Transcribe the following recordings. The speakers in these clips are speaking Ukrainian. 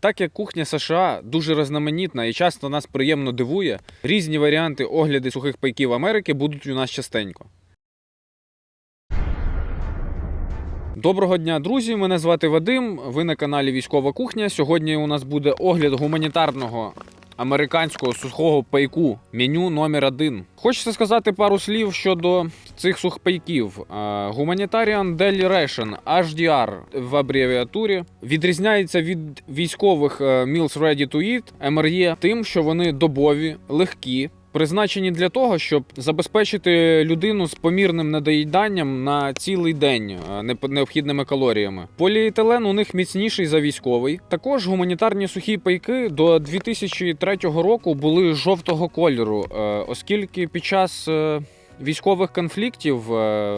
Так як кухня США дуже різноманітна і часто нас приємно дивує, різні варіанти огляди сухих пайків Америки будуть у нас частенько. Доброго дня, друзі! Мене звати Вадим. Ви на каналі Військова Кухня. Сьогодні у нас буде огляд гуманітарного американського сухого пайку меню номер 1 Хочеться сказати пару слів щодо цих сухпайків. Humanitarian Daily Ration HDR в абревіатурі відрізняється від військових е, Meals Ready to Eat MRE тим, що вони добові, легкі. Призначені для того, щоб забезпечити людину з помірним недоїданням на цілий день е, необхідними калоріями. Поліетилен у них міцніший за військовий. Також гуманітарні сухі пайки до 2003 року були жовтого кольору, е, оскільки під час е, військових конфліктів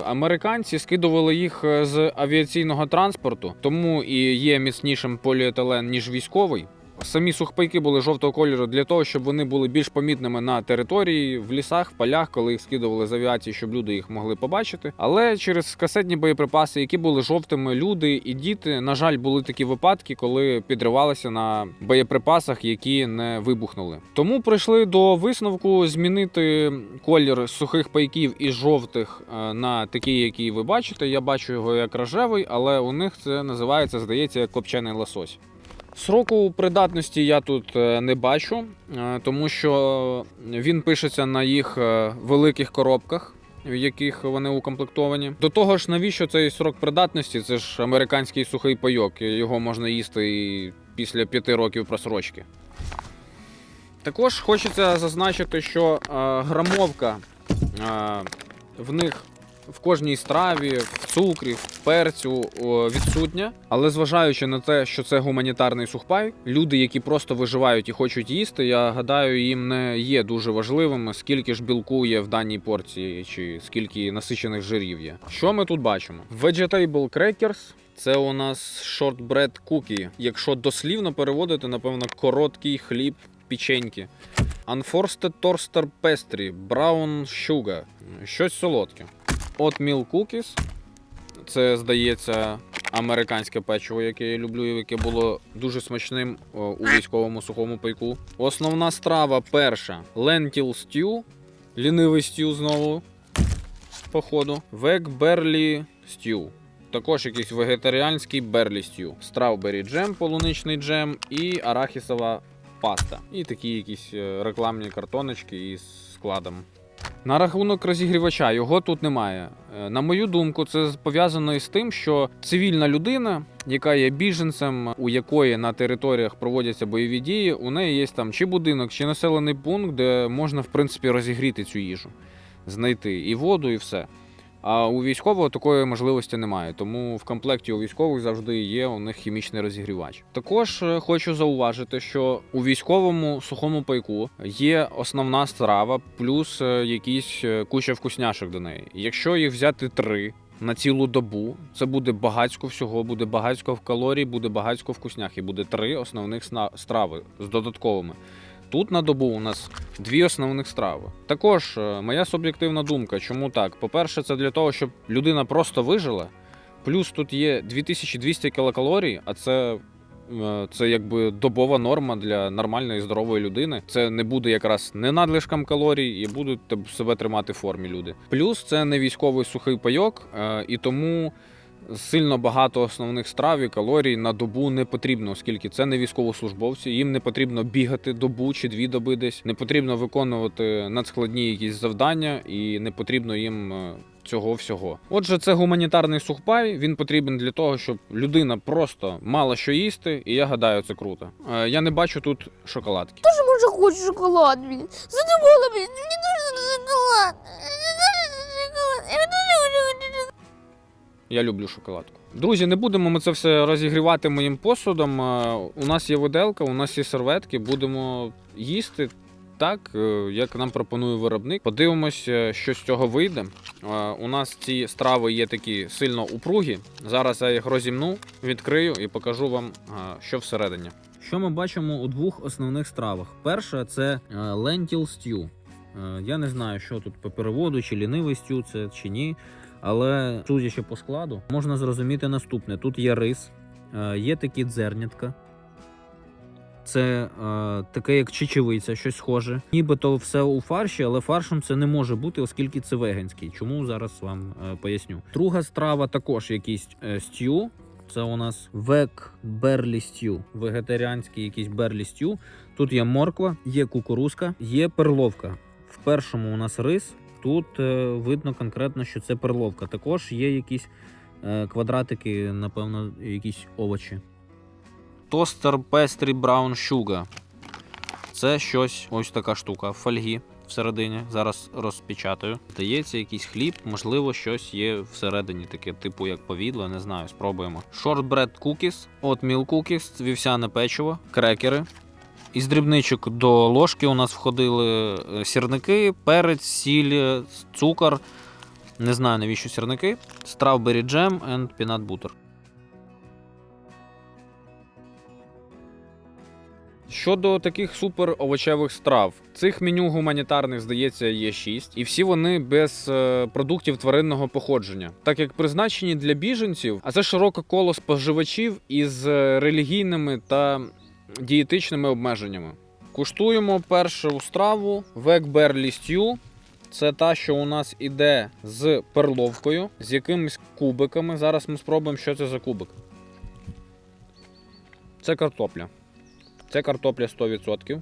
американці скидували їх з авіаційного транспорту, тому і є міцнішим поліетилен ніж військовий. Самі сухпайки були жовтого кольору для того, щоб вони були більш помітними на території, в лісах, в полях, коли їх скидували з авіації, щоб люди їх могли побачити. Але через касетні боєприпаси, які були жовтими, люди і діти, на жаль, були такі випадки, коли підривалися на боєприпасах, які не вибухнули. Тому прийшли до висновку змінити колір сухих пайків із жовтих е, на такий, який ви бачите. Я бачу його як рожевий, але у них це називається, здається, копчений лосось. Сроку придатності я тут е, не бачу, е, тому що він пишеться на їх е, великих коробках, в яких вони укомплектовані. До того ж, навіщо цей срок придатності? Це ж американський сухий пайок. Його можна їсти і після п'яти років просрочки. Також хочеться зазначити, що грамовка в них в кожній страві, в цукрі, перцю відсутня. Але зважаючи на те, що це гуманітарний сухпай, люди, які просто виживають і хочуть їсти, я гадаю, їм не є дуже важливим, скільки ж білку є в даній порції, чи скільки насичених жирів є. Що ми тут бачимо? Vegetable crackers – це у нас shortbread cookie. Якщо дослівно переводити, напевно, короткий хліб печеньки. Unforsted Toaster Pastry, Brown Sugar, щось солодке. Oatmeal Cookies. Це, здається, американське печиво, яке я люблю, яке було дуже смачним у військовому сухому пайку. Основна страва перша lentil stew, лінивий stew знову, походу. Veg Berry Stew. Також якийсь вегетаріанський берлі стю. Страубері джем, полуничний джем і арахісова паста. І такі якісь е, рекламні картоночки із складом. На рахунок розігрівача його тут немає. Е, На мою думку, це пов'язано із тим, що цивільна людина, яка є біженцем, у якої на територіях проводяться бойові дії, у неї є там чи будинок, чи населений пункт, де можна в принципі розігріти цю їжу, знайти і воду, і все. А у військового такої можливості немає, тому в комплекті у військових завжди є у них хімічний розігрівач. Також е, хочу зауважити, що у військовому сухому пайку є основна страва, плюс е, якісь е, куча вкусняшок до неї. Якщо їх взяти три. На цілу добу це буде багацько всього, буде багацько в калорій, буде багацько вкуснях, і буде три основних страви з додатковими. Тут на добу у нас дві основних страви. Також е, моя суб'єктивна думка, чому так? По-перше, це для того, щоб людина просто вижила. Плюс тут є 2200 кілокалорій, а це, е, це якби добова норма для нормальної здорової людини. Це не буде якраз не надлишком калорій і будуть себе тримати в формі люди. Плюс це не військовий сухий пайок, е, і тому. Сильно багато основних страв і калорій на добу не потрібно, оскільки це не військовослужбовці. Їм не потрібно бігати добу чи дві доби десь, не потрібно виконувати надскладні якісь завдання, і не потрібно їм е, цього всього. Отже, це гуманітарний сухпай. Він потрібен для того, щоб людина просто мала що їсти, і я гадаю, це круто. Е, Я не бачу тут шоколадки. Тоже може хочу шоколад. Задумала, блін. Я люблю шоколадку. Друзі, не будемо ми це все розігрівати моїм посудом. Е, У нас є виделка, у нас є серветки. Будемо їсти так, е, як нам пропонує виробник. Подивимось, е, що з цього вийде. У нас ці страви є такі сильно упругі. Зараз я їх розімну, відкрию і покажу вам, що всередині. Що ми бачимо у двох основних стравах? Перша це lentil stew. Я не знаю, що тут по переводу, чи лінивий стю це чи ні. Але судячи по складу, можна зрозуміти наступне: тут є рис, е, є такі дзернятка, Це е, таке, як чечевиця, щось схоже. Нібито все у фарші, але фаршем це не може бути, оскільки це веганський. Чому зараз вам е, поясню. Друга страва також якийсь е, стю. Це у нас век берлі стю, вегетаріанський якийсь берлі стю. Тут є морква, є кукурузка, є перловка. В першому у нас рис. Тут е, видно конкретно, що це перловка. Також є якісь е, квадратики, напевно, якісь овочі. Тостер Pastry Brown Sugar. Це щось, ось така штука в фольгі всередині. Зараз розпечатаю. Здається, якийсь хліб, можливо, щось є всередині, таке, типу як повідло, не знаю, спробуємо. Shortbread cookies, oatmeal cookies, вівсяне печиво, крекери. Із дрібничок до ложки у нас входили е, сірники, перець, сіль, е, цукор. Не знаю навіщо сірники. Strawberry jam and peanut butter. Щодо таких супер овочевих страв, цих меню гуманітарних, здається, є 6, і всі вони без е, продуктів тваринного походження, так як призначені для біженців, а це широке коло споживачів із релігійними та дієтичними обмеженнями. Куштуємо першу страву век берлі стю. Це та, що у нас іде з перловкою, з якимись кубиками. Зараз ми спробуємо, що це за кубик. Це картопля. Це картопля 100%.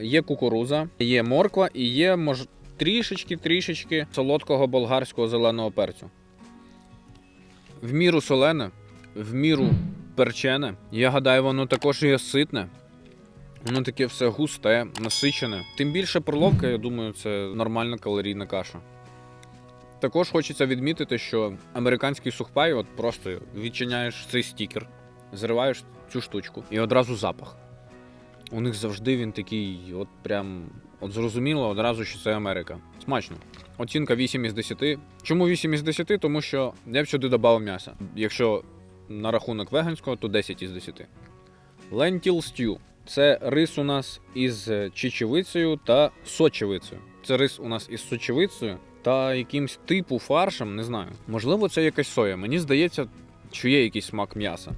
Є кукуруза, є морква і є мож... трішечки-трішечки солодкого болгарського зеленого перцю. В міру солене, в міру перчене. Я гадаю, воно також є ситне. Воно таке все густе, насичене. Тим більше перловка, я думаю, це нормальна калорійна каша. Також хочеться відмітити, що американський сухпай, от просто відчиняєш цей стікер, зриваєш цю штучку і одразу запах. У них завжди він такий, от прям от зрозуміло одразу, що це Америка. Смачно. Оцінка 8 із 10. Чому 8 із 10? Тому що я б сюди додав м'яса. Якщо на рахунок веганського, то 10 із 10. Lentil stew. Це рис у нас із чечевицею та сочевицею. Це рис у нас із сочевицею та якимсь типу фаршем, не знаю. Можливо, це якась соя. Мені здається, що є якийсь смак м'яса.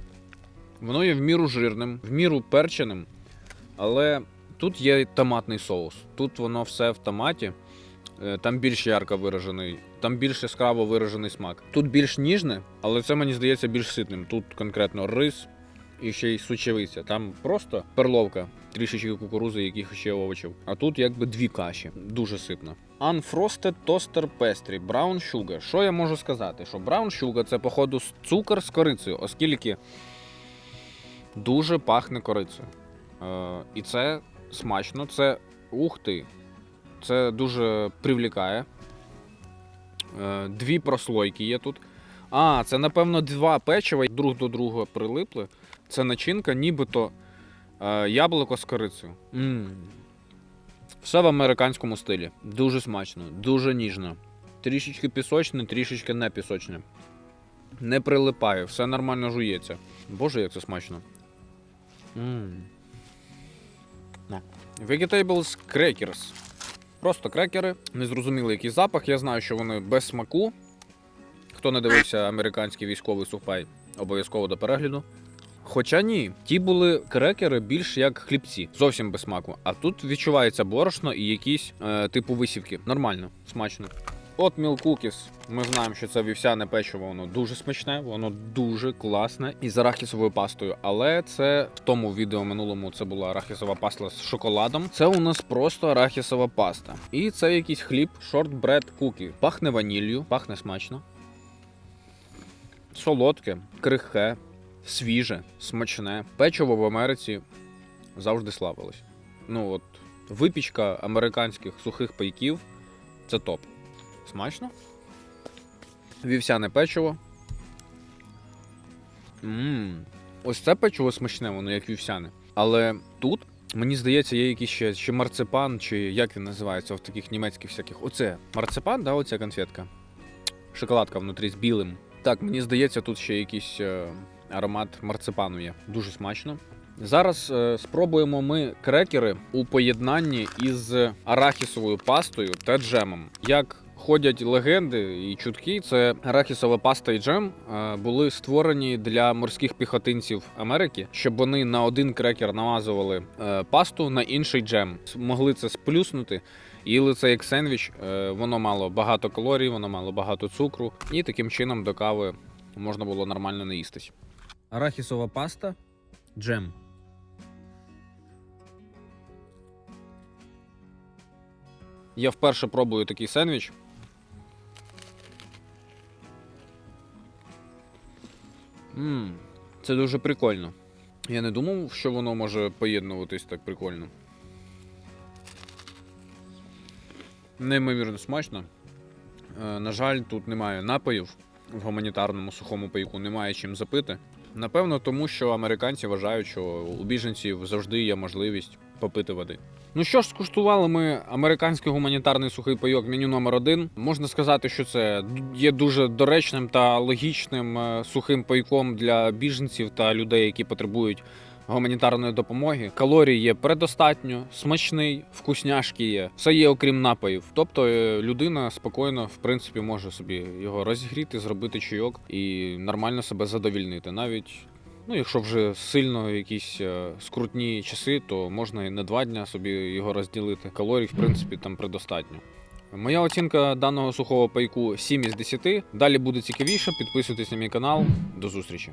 Воно є в міру жирним, в міру перченим, але тут є томатний соус. Тут воно все в томаті. Е, Там більш ярко виражений, там більш яскраво виражений смак. Тут більш ніжне, але це мені здається більш ситним. Тут конкретно рис і ще й сучевиця. Там просто перловка, трішечки кукурузи, яких ще овочів. А тут якби дві каші. Дуже ситно. Unfrosted Toaster Pastry Brown Sugar. Що я можу сказати? Що Brown Sugar це, походу, цукор з корицею, оскільки дуже пахне корицею. Е, і це смачно, це ух ти. Це дуже привлікає. Е, дві прослойки є тут. А, це, напевно, два печива друг до друга прилипли. Це начинка, нібито е, яблуко з корицею. м Все в американському стилі. Дуже смачно, дуже ніжно. Трішечки пісочне, трішечки не пісочне. Не прилипає, все нормально жується. Боже, як це смачно. М. На. Vegetables Crackers. Просто крекери. Незрозумілий який запах. Я знаю, що вони без смаку. Хто не дивився американський військовий сухпай, обов'язково до перегляду. Хоча ні, ті були крекери більш як хлібці, зовсім без смаку. А тут відчувається борошно і якісь е, типу висівки. Нормально, смачно. От Cookies. Ми знаємо, що це вівсяне печиво, воно дуже смачне, воно дуже класне і з арахісовою пастою. Але це в тому відео минулому це була арахісова паста з шоколадом. Це у нас просто арахісова паста. І це якийсь хліб shortbread cookie. Пахне ваніллю, пахне смачно. Солодке, крихке, свіже, смачне. Печиво в Америці завжди славилось. Ну от, випічка американських сухих пайків це топ. Смачно. Вівсяне печиво. Мм. Ось це печиво смачне, воно як вівсяне. Але тут, мені здається, є якийсь ще чи марципан, чи як він називається в таких німецьких всяких. Оце марципан, да, оця конфетка. Шоколадка внутрі з білим. Так, мені здається, тут ще якийсь е, аромат марципану є. Дуже смачно. Зараз е, спробуємо ми крекери у поєднанні із арахісовою пастою та джемом. Як ходять легенди і чутки. Це арахісова паста і джем е, були створені для морських піхотинців Америки, щоб вони на один крекер намазували е, пасту, на інший джем. Могли це сплюснути. Їли це як сендвіч. Е, Воно мало багато калорій, воно мало багато цукру, і таким чином до кави можна було нормально наїстись. Арахісова паста, джем. Я вперше пробую такий сендвіч. Мм, це дуже прикольно. Я не думав, що воно може поєднуватись так прикольно. Неймовірно смачно. Е, на жаль, тут немає напоїв в гуманітарному сухому пайку, немає чим запити. Напевно, тому що американці вважають, що у біженців завжди є можливість попити води. Ну що ж, скуштували ми американський гуманітарний сухий пайок меню номер один. Можна сказати, що це є дуже доречним та логічним е, сухим пайком для біженців та людей, які потребують гуманітарної допомоги. Калорій є предостатньо, смачний, вкусняшки є, все є окрім напоїв. Тобто е, людина спокійно, в принципі, може собі його розігріти, зробити чайок і нормально себе задовільнити. Навіть ну, якщо вже сильно якісь е, скрутні часи, то можна і на два дня собі його розділити. Калорій, в принципі, там предостатньо. Моя оцінка даного сухого пайку 7 із 10. Далі буде цікавіше. Підписуйтесь на мій канал. До зустрічі.